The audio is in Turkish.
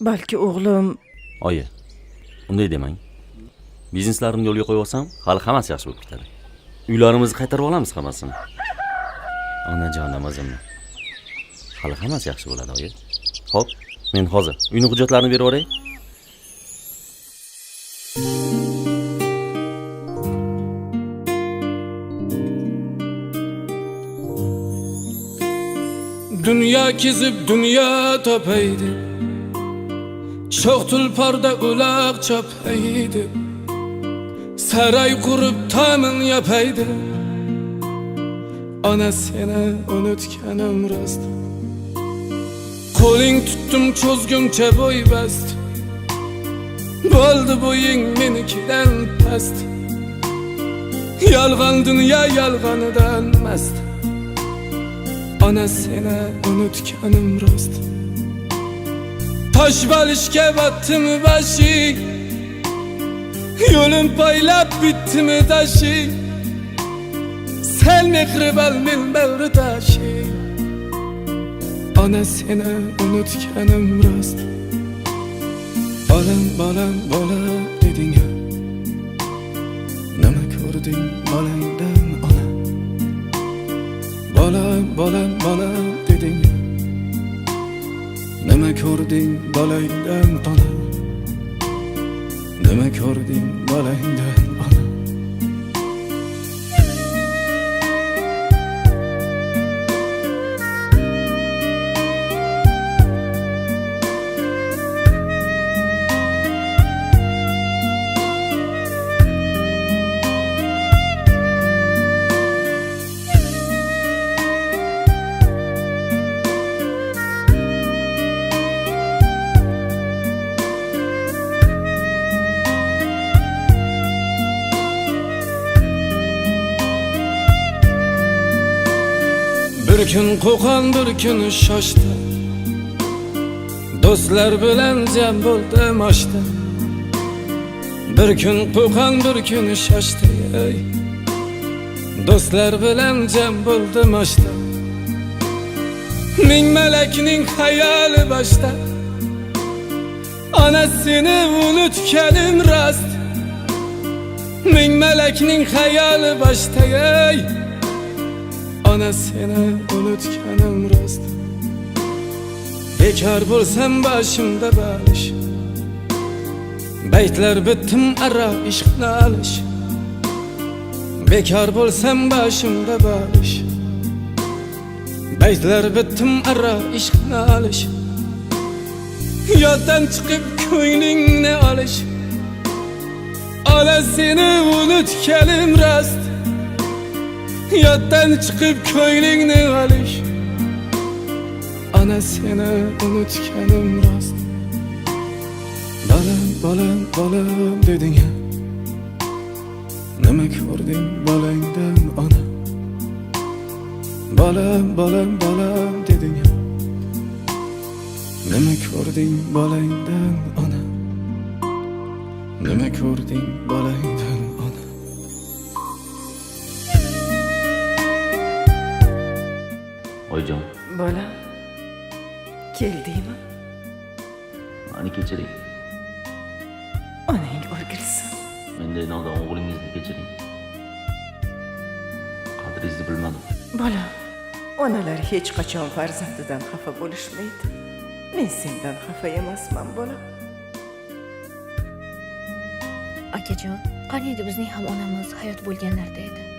balki o'g'lim. Oyi unday demang. Bizneslarimni yo'lga qo'yib olsam hali hammasi yaxshi bo'lib ketadi. Uylarimizni qaytarib olamiz hammasini. Onajonim o'zimni. Hali hammasi yaxshi bo'ladi oyi. Ho'p men hozir uyni hujjatlarini berib yuboray. Dünya kezib dünya topaydi Çok tulparda ulaq çapaydi Saray kurup tamın yapaydı. Ana seni unutkanım rost Qo'ling tutdim cho'zguncha bo'y bast Bo'ldi bo'ying menikidan past Yolg'on dunyo yolg'onidan mast Ana seni unutkanım rost Balishga botdimi bashing Yo'lim poylab bitdimi tashing Sen mehribon men bag'ri tashing Ana seni unutkanım rost Bolam bolam bola deding ya. Nima ko'rding bolangdan ona Bolam bolam bolam Nima ko'rding bolangdan ona Nima ko'rding bolangdan Bir kun qo'qon bir kun shoshdi Do'stlar bilan jam oshda Bir kun qo'qon bir kun shoshdi ey. Do'stlar bilan jam bo'ldim oshda Ming malakning xayoli boshda Onasini unutganim rost Ming malakning xayoli boshda ey Ana seni unutkanım rost Bekar bo'lsam boshimda balish Baytlar bittim ara ishqni alish Bekar bo'lsam boshimda balish Baytlar bittim ara ishqni alish Yoddan chiqib ko'nglingni olish Ana seni unutganim rost Yoddan chiqib ko'nglingni olish Ana seni unutganim rost Bolam, bolam, bolam deding ya. Nima ko'rding bolangdan ona Bolam, bolam, bolam deding Nima ko'rding bolangdan ona Nima ko'rding bolangdan oyijon bolam keldingmi mani kechiring onang o'lgilsin menday nodon o'g'lingizni kechiring qadringizni bilmadim bolam onalar hech qachon farzandidan xafa bo'lishmaydi men sendan xafa emasman bolam akajon qani edi bizning ham onamiz hayot bo'lganlarida edi